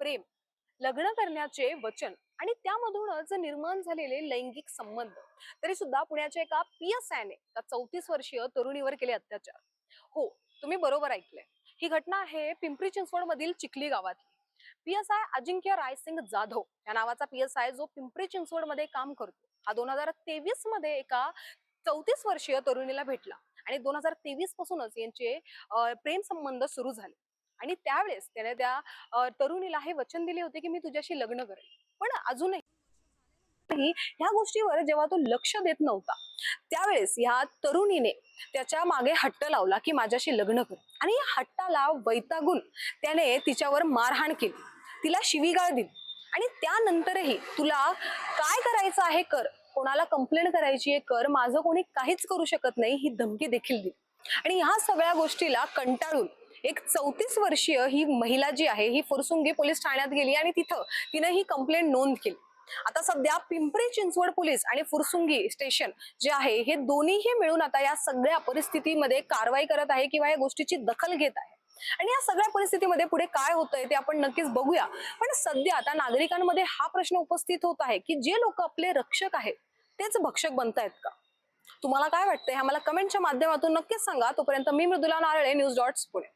प्रेम लग्न करण्याचे वचन आणि त्यामधूनच निर्माण झालेले लैंगिक संबंध. तरी सुद्धा पुण्याच्या एका पी एस आयने चौतीस वर्षीय तरुणीवर केले अत्याचार. हो तुम्ही बरोबर ऐकलंय. ही घटना आहे पिंपरी चिंचवड मधील चिखली गावातली. P S I Ajinkya Raysing Jadhav या नावाचा पी एस आय जो पिंपरी चिंचवडमध्ये काम करतो हा दोन हजार तेवीसमध्ये एका चौतीस वर्षीय तरुणीला भेटला आणि दोन हजार तेवीस पासूनच यांचे प्रेम संबंध सुरू झाले. आणि त्यावेळेस त्याने त्या तरुणीला हे वचन दिले होते की मी तुझ्याशी लग्न करेन. पण अजूनही ह्या गोष्टीवर जेव्हा तो लक्ष देत नव्हता त्यावेळेस ह्या तरुणीने त्याच्यामागे हट्ट लावला की माझ्याशी लग्न कर. आणि या हट्टाला वैतागून त्याने तिच्यावर मारहाण केली. तिला शिवीगाळ दिली. आणि त्यानंतरही तुला काय करायचं आहे कर. कोणाला कंप्लेंट करायची आहे कर. माझं कोणी काहीच करू शकत नाही ही धमकी देखील दिली. आणि ह्या सगळ्या गोष्टीला कंटाळून एक चौतीस वर्षीय ही महिला जी आहे ही फुरसुंगी पोलीस ठाण्यात गेली आणि तिथं तिनं ही कंप्लेंट नोंद केली. आता सध्या पिंपरी चिंचवड पोलीस आणि फुरसुंगी स्टेशन जे आहे हे दोन्हीही मिळून आता या सगळ्या परिस्थितीमध्ये कारवाई करत आहे किंवा या गोष्टीची दखल घेत आहे. आणि या सगळ्या परिस्थितीमध्ये पुढे काय होतंय ते आपण नक्कीच बघूया. पण सध्या आता नागरिकांमध्ये हा प्रश्न उपस्थित होत आहे की जे लोक आपले रक्षक आहेत तेच भक्षक बनतायत का? तुम्हाला काय वाटतंय? हे आम्हाला कमेंटच्या माध्यमातून नक्कीच सांगा. तोपर्यंत मी मृदुला नारळे न्यूज डॉट्स पुणे.